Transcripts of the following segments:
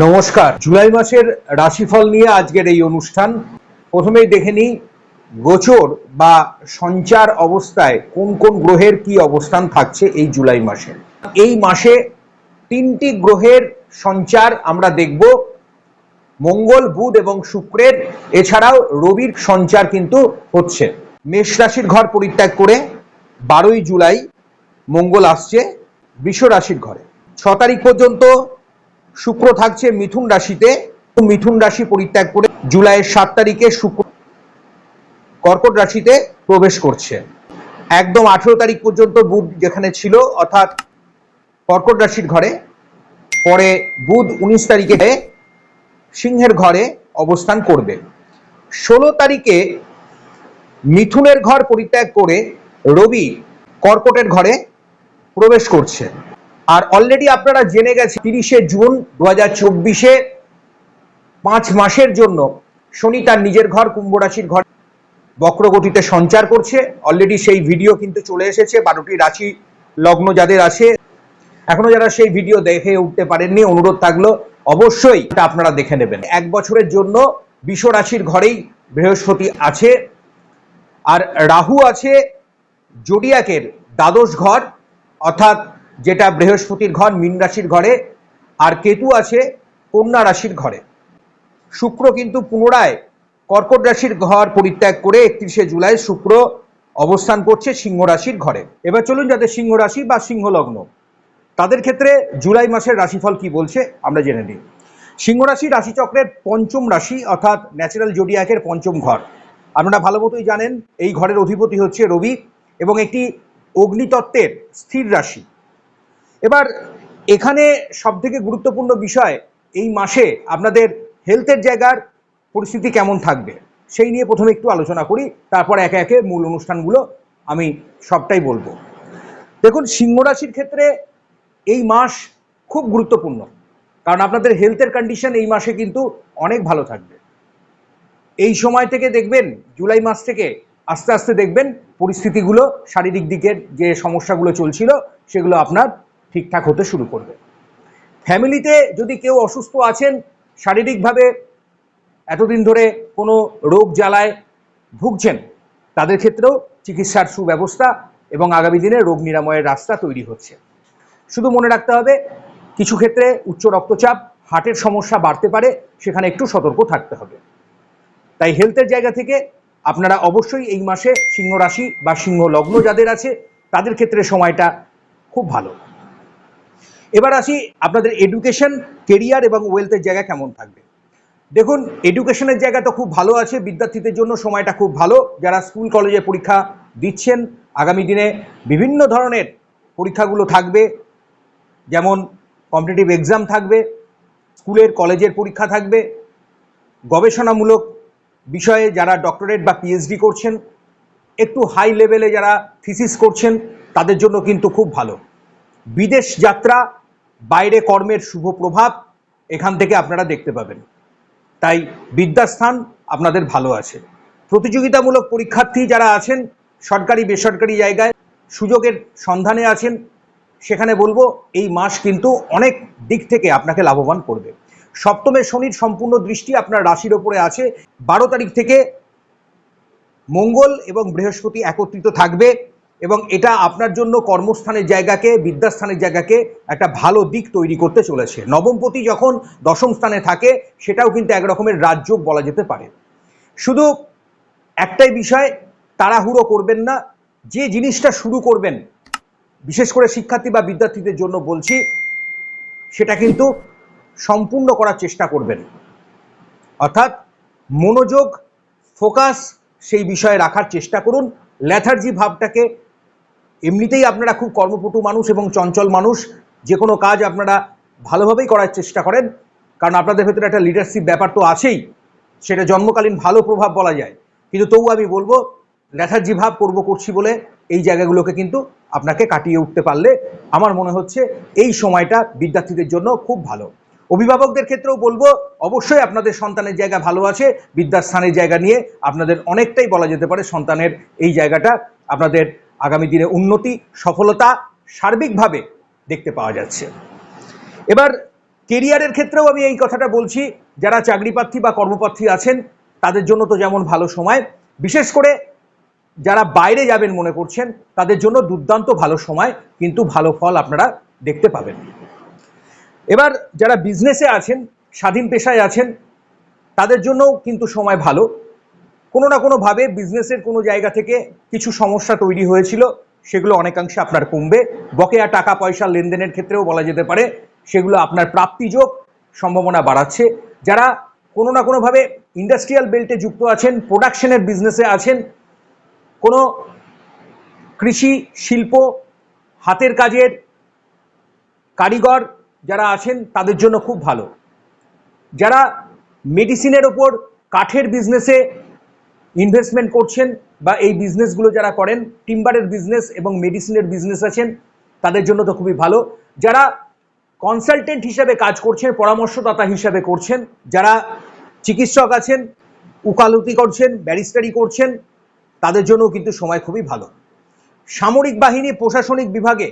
নমস্কার। জুলাই মাসের রাশিফল নিয়ে আজকের এই অনুষ্ঠান। প্রথমেই দেখে নিই, গোচর বা সঞ্চার অবস্থায় কোন কোন গ্রহের কি অবস্থান থাকছে এই জুলাই মাসে। এই মাসে তিনটি গ্রহের সঞ্চার আমরা দেখব। মঙ্গল, বুধ এবং শুক্রের। এছাড়াও রবির সঞ্চার কিন্তু হচ্ছে। মেষ রাশির ঘর পরিত্যাগ করে বারোই জুলাই মঙ্গল আসছে বৃষ রাশির ঘরে। ছ তারিখ পর্যন্ত শুক্র থাকছে মিথুন রাশিতে। মিথুন রাশি পরিত্যাগ করে জুলাইয়ের সাত তারিখে শুক্র কর্কট রাশিতে প্রবেশ করছে। একদম আঠেরো তারিখ পর্যন্ত বুধ যেখানে ছিল, অর্থাৎ কর্কট রাশির ঘরে। পরে বুধ উনিশ তারিখে সিংহের ঘরে অবস্থান করবে। ষোলো তারিখে মিথুনের ঘর পরিত্যাগ করে রবি কর্কটের ঘরে প্রবেশ করছে। আর অলরেডি আপনারা জেনে গেছে তিরিশে জুন দু হাজার চব্বিশে পাঁচ মাসের জন্য শনি তার নিজের ঘর, কুম্ভ রাশির ঘর বক্রগতিতে সঞ্চার করছে। অলরেডি সেই ভিডিও কিন্তু চলে এসেছে, বারোটি রাশি লগ্ন যাদের আছে। এখনও যারা সেই ভিডিও দেখে উঠতে পারেননি, অনুরোধ থাকল অবশ্যই এটা আপনারা দেখে নেবেন। এক বছরের জন্য বিষ রাশির ঘরেই বৃহস্পতি আছে, আর রাহু আছে জোডিয়াকের দ্বাদশ ঘর, অর্থাৎ যেটা বৃহস্পতির ঘর, মীন রাশির ঘরে, আর কেতু আছে কন্যা রাশির ঘরে। শুক্র কিন্তু পুনরায় কর্কট রাশির ঘর পরিত্যাগ করে একত্রিশে জুলাই শুক্র অবস্থান করছে সিংহ রাশির ঘরে। এবার চলুন যাদের সিংহ রাশি বা সিংহ লগ্ন, তাদের ক্ষেত্রে জুলাই মাসের রাশিফল কি বলছে আমরা জেনে নিই। সিংহ রাশি রাশিচক্রের পঞ্চম রাশি অর্থাৎ ন্যাচারাল জোডিয়াকের পঞ্চম ঘর। আপনারা ভালো মতোই জানেন, এই ঘরের অধিপতি হচ্ছে রবি এবং একটি অগ্নিতত্ত্বের স্থির রাশি। এবার এখানে সবথেকে গুরুত্বপূর্ণ বিষয়, এই মাসে আপনাদের হেলথের জায়গার পরিস্থিতি কেমন থাকবে, সেই নিয়ে প্রথমে একটু আলোচনা করি, তারপর একে একে মূল অনুষ্ঠানগুলো আমি সবটাই বলব। দেখুন, সিংহ রাশির ক্ষেত্রে এই মাস খুব গুরুত্বপূর্ণ, কারণ আপনাদের হেলথের কন্ডিশন এই মাসে কিন্তু অনেক ভালো থাকবে। এই সময় থেকে দেখবেন, জুলাই মাস থেকে আস্তে আস্তে দেখবেন পরিস্থিতিগুলো, শারীরিক দিকের যে সমস্যাগুলো চলছিল, সেগুলো আপনার ঠিকঠাক হতে শুরু করবে। ফ্যামিলিতে যদি কেউ অসুস্থ আছেন, শারীরিকভাবে এতদিন ধরে কোনো রোগ জ্বালায় ভুগছেন, তাদের ক্ষেত্রেও চিকিৎসার সুব্যবস্থা এবং আগামী দিনে রোগ নিরাময়ের রাস্তা তৈরি হচ্ছে। শুধু মনে রাখতে হবে, কিছু ক্ষেত্রে উচ্চ রক্তচাপ, হার্টের সমস্যা বাড়তে পারে, সেখানে একটু সতর্ক থাকতে হবে। তাই হেলথের জায়গা থেকে আপনারা অবশ্যই এই মাসে সিংহ রাশি বা সিংহ লগ্ন যাদের আছে, তাদের ক্ষেত্রে সময়টা খুব ভালো। এবার আসি আপনাদের এডুকেশন কেরিয়ার এবং ওয়েলথের জায়গা কেমন থাকবে? দেখুন এডুকেশনের জায়গা তো খুব ভালো আছে, বিদ্যার্থীদের জন্য সময়টা খুব ভালো। যারা স্কুল কলেজে পরীক্ষা দিচ্ছেন, আগামী দিনে বিভিন্ন ধরনের পরীক্ষাগুলো থাকবে। যেমন কম্পিটিটিভ এক্সাম থাকবে, স্কুলের, কলেজের পরীক্ষা থাকবে। গবেষণামূলক বিষয়ে যারা ডক্টরেট বা পিএইচডি করছেন, একটু হাই লেভেলে যারা থিসিস করছেন, তাদের জন্য কিন্তু খুব ভালো। বিদেশ যাত্রা বাইরে কর্মের শুভ প্রভাব এখান থেকে আপনারা দেখতে পাবেন। তাই বিদ্যাস্থান আপনাদের ভালো আছে। প্রতিযোগিতামূলক পরীক্ষার্থী যারা আছেন, সরকারি, বেসরকারি জায়গায় সুযোগের সন্ধানে আছেন, সেখানে বলব এই মাস কিন্তু অনেক দিক থেকে আপনাকে লাভবান করবে। সপ্তমে শনির সম্পূর্ণ দৃষ্টি আপনার রাশির ওপরে আছে। বারো তারিখ থেকে মঙ্গল এবং বৃহস্পতি একত্রিত থাকবে। এবং এটা আপনার জন্য কর্মস্থানের জায়গাকে, বিদ্যাস্থানের জায়গাকে একটা ভালো দিক তৈরি করতে চলেছে। নবমপতি যখন দশম স্থানে থাকে, সেটাও কিন্তু একরকমের রাজযোগ বলা যেতে পারে। শুধু একটাই বিষয়, তাড়াহুড়ো করবেন না। যে জিনিসটা শুরু করবেন, বিশেষ করে শিক্ষার্থী বা বিদ্যার্থীদের জন্য বলছি, সেটা কিন্তু সম্পূর্ণ করার চেষ্টা করবেন। অর্থাৎ মনোযোগ, ফোকাস, সেই বিষয়ে রাখার চেষ্টা করুন। ল্যাথার্জি ভাবটাকে এমনিতেই আপনারা খুব কর্মপটু মানুষ এবং চঞ্চল মানুষ, যে কোনো কাজ আপনারা ভালোভাবেই করার চেষ্টা করেন। কারণ আপনাদের ভেতরে একটা লিডারশিপ ব্যাপার তো আছেই, সেটা জন্মকালীন ভালো প্রভাব বলা যায়। কিন্তু তবু আমি বলব ল্যাথার্জি ভাব করব করছি বলে এই জায়গাগুলোকে কিন্তু আপনাকে কাটিয়ে উঠতে পারলে আমার মনে হচ্ছে এই সময়টা বিদ্যার্থীদের জন্য খুব ভালো। অভিভাবকদের ক্ষেত্রেও বলব, অবশ্যই আপনাদের সন্তানের জায়গা ভালো আছে বিদ্যাস্থানের জায়গা নিয়ে আপনাদের অনেকটাই বলা যেতে পারে সন্তানের এই জায়গাটা আপনাদের আগামী দিনে উন্নতি, সফলতা সার্বিকভাবে দেখতে পাওয়া যাচ্ছে। এবার কেরিয়ারের ক্ষেত্রেও আমি এই কথাটা বলছি, যারা চাকরিপ্রার্থী বা কর্মপ্রার্থী আছেন, তাদের জন্য তো যেমন ভালো সময়, বিশেষ করে যারা বাইরে যাবেন মনে করছেন, তাদের জন্য দুর্দান্ত ভালো সময়, কিন্তু ভালো ফল আপনারা দেখতে পাবেন। এবার যারা বিজনেসে আছেন, স্বাধীন পেশায় আছেন, তাদের জন্যও কিন্তু সময় ভালো। কোনো না কোনোভাবে বিজনেসের কোনো জায়গা থেকে কিছু সমস্যা তৈরি হয়েছিল, সেগুলো অনেকাংশে আপনার কমবে। বকেয়া টাকা পয়সা লেনদেনের ক্ষেত্রেও বলা যেতে পারে, সেগুলো আপনার প্রাপ্তিযোগ সম্ভাবনা বাড়াচ্ছে। যারা কোনো না কোনোভাবে ইন্ডাস্ট্রিয়াল বেল্টে যুক্ত আছেন প্রোডাকশনের বিজনেসে আছেন, কোনো কৃষি শিল্প, হাতের কাজের কারিগর যারা আছেন, তাদের জন্য খুব ভালো। যারা মেডিসিনের ওপর কাঠের বিজনেসে ইনভেস্টমেন্ট করছেন বা এই বিজনেসগুলো যারা করেন টিম্বারের বিজনেস এবং মেডিসিনের বিজনেস আছেন, তাদের জন্য তো খুবই ভালো। যারা কনসালটেন্ট হিসাবে কাজ করছেন, পরামর্শদাতা হিসাবে করছেন, যারা চিকিৎসক আছেন, উকালতি করছেন ব্যারিস্টারি করছেন, তাদের জন্য কিন্তু সময় খুবই ভালো। সামরিক বাহিনী, প্রশাসনিক বিভাগে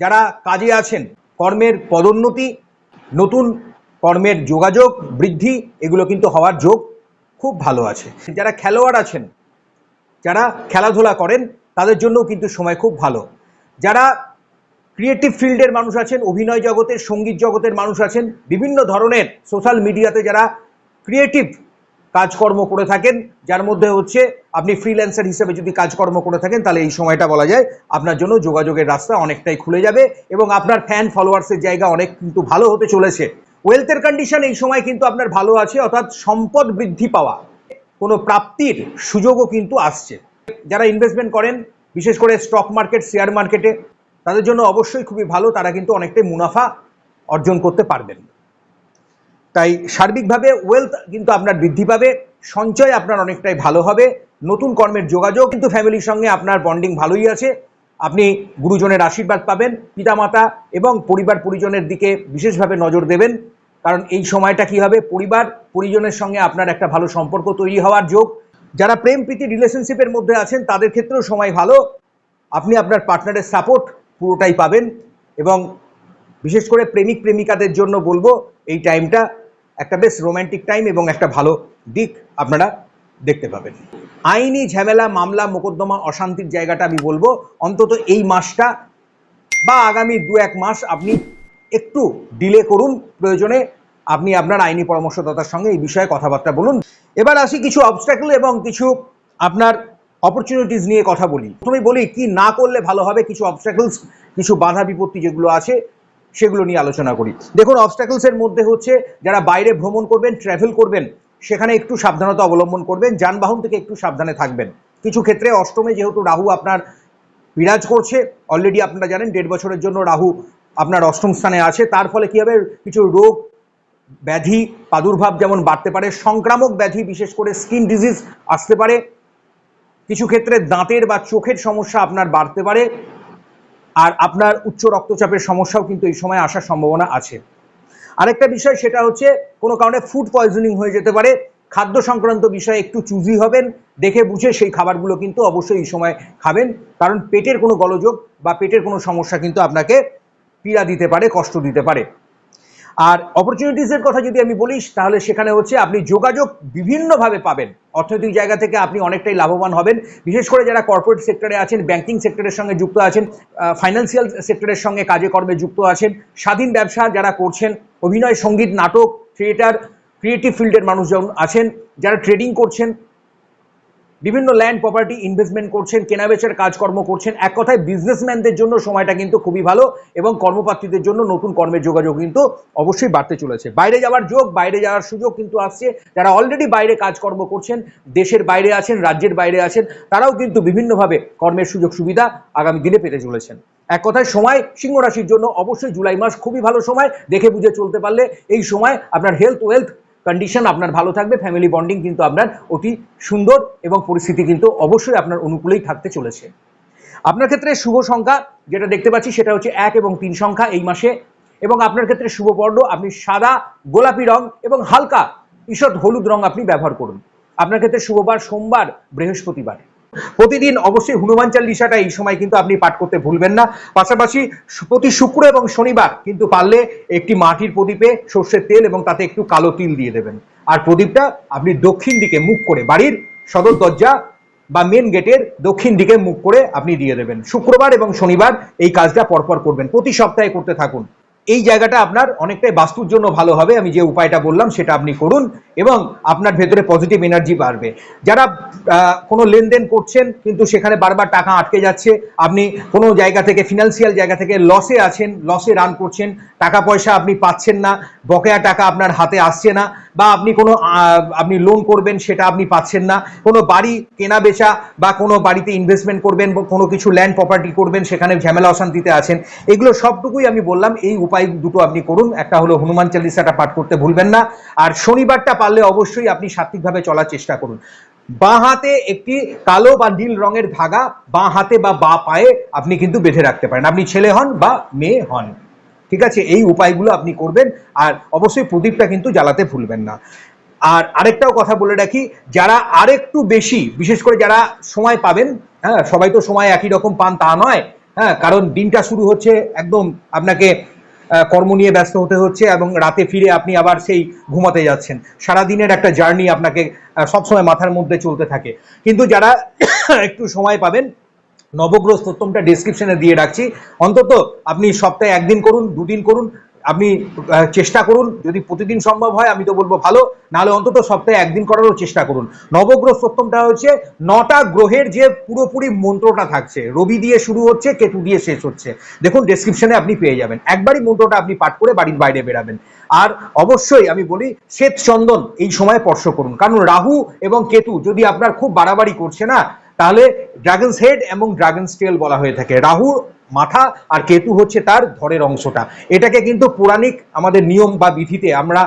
যারা কাজে আছেন, কর্মের পদোন্নতি, নতুন কর্মের যোগাযোগ বৃদ্ধি, এগুলো কিন্তু হওয়ার যোগ। খুব ভালো আছে। যারা খেলোয়াড় আছেন, যারা খেলাধুলা করেন, তাদের জন্যও কিন্তু সময় খুব ভালো। যারা ক্রিয়েটিভ ফিল্ডের মানুষ আছেন, অভিনয় জগতের, সংগীত জগতের মানুষ আছেন, বিভিন্ন ধরনের সোশ্যাল মিডিয়াতে যারা ক্রিয়েটিভ কাজকর্ম করে থাকেন, যার মধ্যে হচ্ছে আপনি ফ্রিল্যান্সার হিসেবে যদি কাজকর্ম করে থাকেন, তাহলে এই সময়টা বলা যায় আপনার জন্য যোগাযোগের রাস্তা অনেকটাই খুলে যাবে এবং আপনার ফ্যান ফলোয়ার্সের জায়গা অনেক কিন্তু ভালো হতে চলেছে। ওয়েলথের কন্ডিশন এই সময় কিন্তু আপনার ভালো আছে, অর্থাৎ সম্পদ বৃদ্ধি পাওয়া। কোনো প্রাপ্তির সুযোগও কিন্তু আসছে। যারা ইনভেস্টমেন্ট করেন, বিশেষ করে স্টক মার্কেট শেয়ার মার্কেটে তাদের জন্য অবশ্যই খুবই ভালো, তারা কিন্তু অনেকটাই মুনাফা অর্জন করতে পারবেন। তাই সার্বিকভাবে ওয়েলথ কিন্তু আপনার বৃদ্ধি পাবে, সঞ্চয় আপনার অনেকটাই ভালো হবে, নতুন কর্মের যোগাযোগ, কিন্তু ফ্যামিলির সঙ্গে আপনার বন্ডিং ভালোই আছে আপনি গুরুজনের আশীর্বাদ পাবেন, পিতামাতা এবং পরিবার পরিজনের দিকে বিশেষভাবে নজর দেবেন। কারণ এই সময়টা কি হবে? পরিবার পরিজনের সঙ্গে আপনার একটা ভালো সম্পর্ক তৈরি হওয়ার যোগ। যারা প্রেম, প্রীতি রিলেশনশিপের মধ্যে আছেন, তাদের ক্ষেত্রেও সময় ভালো। আপনি আপনার পার্টনারের সাপোর্ট পুরোটাই পাবেন এবং বিশেষ করে প্রেমিক, প্রেমিকাদের জন্য বলব, এই টাইমটা একটা বেশ রোম্যান্টিক টাইম এবং একটা ভালো দিক আপনারা দেখতে পাবেন। আইনি ঝামেলা, মামলা, মোকদ্দমা, অশান্তির জায়গাটা আমি বলব। অন্তত এই মাসটা বা আগামী দু এক মাস আপনি একটু ডিলে করুন প্রয়োজনে। আপনি আপনার আইনি পরামর্শদাতার সঙ্গে এই বিষয়ে কথাবার্তা বলুন। এবার আসি কিছু অবস্ট্যাকল এবং কিছু আপনার অপরচুনিটিস নিয়ে কথা বলি। প্রথমে বলি, কি না করলে ভালো হবে? কিছু অবস্ট্যাকলস কিছু বাধা বিপত্তি যেগুলো আছে, সেগুলো নিয়ে আলোচনা করি। দেখুন অবস্ট্যাকলসের মধ্যে হচ্ছে, যারা বাইরে ভ্রমণ করবেন ট্রাভেল করবেন সেখানে একটু সাবধানতা অবলম্বন করবেন, যানবাহন থেকে একটু সাবধানে থাকবেন। কিছু ক্ষেত্রে অষ্টমে যেহেতু রাহু আপনার বিরাজ করছে অলরেডি আপনারা জানেন দেড় বছরের জন্য রাহু আপনার অষ্টম স্থানে আছে, তার ফলে কী হবে? কিছু রোগ, ব্যাধি, প্রাদুর্ভাব যেমন বাড়তে পারে, সংক্রামক ব্যাধি, বিশেষ করে স্কিন ডিজিজ আসতে পারে। কিছু ক্ষেত্রে দাঁতের বা চোখের সমস্যা আপনার বাড়তে পারে, আর আপনার উচ্চ রক্তচাপের সমস্যাও কিন্তু এই সময় আসার সম্ভাবনা আছে। আরেকটা বিষয়, সেটা হচ্ছে কোনো কারণে ফুড পয়জনিং হয়ে যেতে পারে। খাদ্য সংক্রান্ত বিষয়ে একটু চুজি হবেন, দেখে বুঝে সেই খাবারগুলো কিন্তু অবশ্যই এই সময় খাবেন। কারণ পেটের কোনো গলযোগ বা পেটের কোনো সমস্যা কিন্তু আপনাকে পীড়া দিতে পারে, কষ্ট দিতে পারে। আর অপরচুনিটিসের কথা যদি আমি বলিস তাহলে সেখানে হচ্ছে আপনি যোগাযোগ বিভিন্নভাবে পাবেন। অর্থনৈতিক জায়গা থেকে আপনি অনেকটাই লাভবান হবেন। বিশেষ করে যারা কর্পোরেট সেক্টরে আছেন ব্যাংকিং সেক্টরের সঙ্গে যুক্ত আছেন ফাইন্যান্সিয়াল সেক্টরের সঙ্গে কাজে কর্মে যুক্ত আছেন, স্বাধীন ব্যবসা যারা করছেন অভিনয়, সংগীত, নাটক, থিয়েটার ক্রিয়েটিভ ফিল্ডের মানুষজন আছেন যারা ট্রেডিং করছেন, বিভিন্ন ল্যান্ড প্রপার্টি ইনভেস্টমেন্ট করছেন, কেনাবেচার কাজকর্ম করছেন। এক কথায় বিজনেসম্যানদের জন্য সময়টা কিন্তু খুবই ভালো এবং কর্মপ্রার্থীদের জন্য নতুন কর্মের যোগাযোগ কিন্তু অবশ্যই বাড়তে চলেছে। বাইরে যাওয়ার যোগ, বাইরে যাওয়ার সুযোগ কিন্তু আসছে। যারা অলরেডি বাইরে কাজকর্ম করছেন, দেশের বাইরে আছেন, রাজ্যের বাইরে আছেন, তারাও কিন্তু বিভিন্নভাবে কর্মের সুযোগ সুবিধা আগামী দিনে পেতে চলেছেন। এক কথায় সময় সিংহ রাশির জন্য অবশ্যই জুলাই মাস খুবই ভালো সময়। দেখে বুঝে চলতে পারলে এই সময় আপনার হেলথ ওয়েলথ কন্ডিশন আপনার ভালো থাকবে ফ্যামিলি বন্ডিং কিন্তু আপনার অতি সুন্দর এবং পরিস্থিতি কিন্তু অবশ্যই আপনার অনুকূলেই থাকতে চলেছে। আপনার ক্ষেত্রে শুভ সংখ্যা যেটা দেখতে পাচ্ছি সেটা হচ্ছে এক এবং তিন সংখ্যা এই মাসে এবং আপনার ক্ষেত্রে শুভ বর্ণ, আপনি সাদা, গোলাপি রং এবং হালকা, ঈষৎ হলুদ রং আপনি ব্যবহার করুন। আপনার ক্ষেত্রে শুভবার সোমবার, বৃহস্পতিবার। প্রতিদিন অবশ্যই হনুমান চাল্লিশাটা এই সময় কিন্তু আপনি পাঠ করতে ভুলবেন না। পাশাপাশি প্রতি শুক্র এবং শনিবার কিন্তু পারলে একটি মাটির প্রদীপে সর্ষের তেল এবং তাতে একটু কালো তিল দিয়ে দেবেন। আর প্রদীপটা আপনি দক্ষিণ দিকে মুখ করে বাড়ির সদর দরজা বা মেন গেটের দক্ষিণ দিকে মুখ করে আপনি দিয়ে দেবেন। শুক্রবার এবং শনিবার এই কাজটা পরপর করবেন। প্রতি সপ্তাহে করতে থাকুন। এই জায়গাটা আপনার অনেকটাই বাস্তুর জন্য ভালো হবে, আমি যে উপায়টা বললাম সেটা আপনি করুন এবং আপনার ভেতরে পজিটিভ এনার্জি বাড়বে। যারা কোনো লেনদেন করছেন কিন্তু সেখানে বারবার টাকা আটকে যাচ্ছে, আপনি কোনো জায়গা থেকে ফিনান্সিয়াল জায়গা থেকে লসে আছেন লসে রান করছেন টাকা পয়সা আপনি পাচ্ছেন না, বকেয়া টাকা আপনার হাতে আসছে না, বা আপনি কোনো আপনি লোন করবেন সেটা আপনি পাচ্ছেন না, কোনো বাড়ি কেনা বেচা বা কোনো বাড়িতে ইনভেস্টমেন্ট করবেন কোনো কিছু ল্যান্ড প্রপার্টি করবেন, সেখানে ঝামেলা অশান্তিতে আছেন, এগুলো সবটুকুই আমি বললাম, এই উপায় দুটো আপনি করুন। একটা হলো হনুমান চালিসাটা পাঠ করতে ভুলবেন না। আর শনিবারটা পারলে অবশ্যই আপনি সাত্বিকভাবে চলার চেষ্টা করুন। বাঁ হাতে একটি কালো বা নীল রঙের ধাগা, বাঁ হাতে বা বাঁ পায়ে আপনি কিন্তু বেঁধে রাখতে পারেন। আপনি ছেলে হন বা মেয়ে হন। ঠিক আছে? এই উপায়গুলো আপনি করবেন। আর অবশ্যই প্রদীপটা কিন্তু জ্বালাতে ভুলবেন না। আর আরেকটাও কথা বলে রাখি, যারা আরেকটু বেশি, বিশেষ করে যারা সময় পাবেন হ্যাঁ সবাই তো সময় একই রকম পান তা নয় হ্যাঁ কারণ দিনটা শুরু হচ্ছে একদম আপনাকে কর্ম নিয়ে ব্যস্ত হতে হচ্ছে এবং রাতে ফিরে আপনি আবার সেই ঘুমাতে যাচ্ছেন। সারাদিনের একটা জার্নি আপনাকে সবসময় মাথার মধ্যে চলতে থাকে। কিন্তু যারা একটু সময় পাবেন, নবগ্রহ সত্যমটা ডিসক্রিপশনে দিয়ে রাখছি। অন্তত আপনি সপ্তাহে একদিন করুন, দুদিন করুন আপনি চেষ্টা করুন। যদি প্রতিদিন সম্ভব হয়, আমি তো বলব ভালো। নাহলে অন্তত সপ্তাহে একদিন করারও চেষ্টা করুন। নবগ্রহ সপ্তমটা হচ্ছে নটা গ্রহের যে পুরোপুরি মন্ত্রটা থাকছে, রবি দিয়ে শুরু হচ্ছে, কেতু দিয়ে শেষ হচ্ছে। দেখুন ডেসক্রিপশনে আপনি পেয়ে যাবেন। একবারই মন্ত্রটা আপনি পাঠ করে বাড়ির বাইরে বেরাবেন। আর অবশ্যই আমি বলি, শ্বেত চন্দন এই সময় স্পর্শ করুন। কারণ রাহু এবং কেতু যদি আপনার খুব বাড়াবাড়ি করছে না, তাহলে ড্রাগনস হেড এবং ড্রাগনস টেল বলা হয়ে থাকে। রাহু মাথা আর কেতু হচ্ছে তার ধরের অংশটা। এটাকে কিন্তু পৌরাণিক আমাদের নিয়ম বা বিধিতে আমরা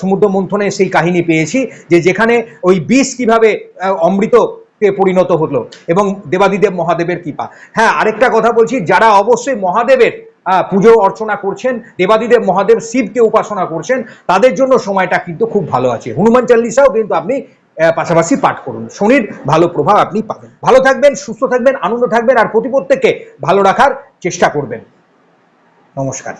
সমুদ্র মন্থনে সেই কাহিনী পেয়েছি যে যেখানে ওই বিষ কীভাবে অমৃত পরিণত হলো এবং দেবাদিদেব মহাদেবের কৃপা। হ্যাঁ আরেকটা কথা বলছি, যারা অবশ্যই মহাদেবের পুজো অর্চনা করছেন, দেবাদিদেব মহাদেব শিবকে উপাসনা করছেন, তাদের জন্য সময়টা কিন্তু খুব ভালো আছে। হনুমান চাল্লিশাও কিন্তু আপনি পাশাপাশি পাঠ করুন। শনির ভালো প্রভাব আপনি পাবেন। ভালো থাকবেন, সুস্থ থাকবেন, আনন্দ থাকবেন, আর প্রতি প্রত্যেককে ভালো রাখার চেষ্টা করবেন। নমস্কার।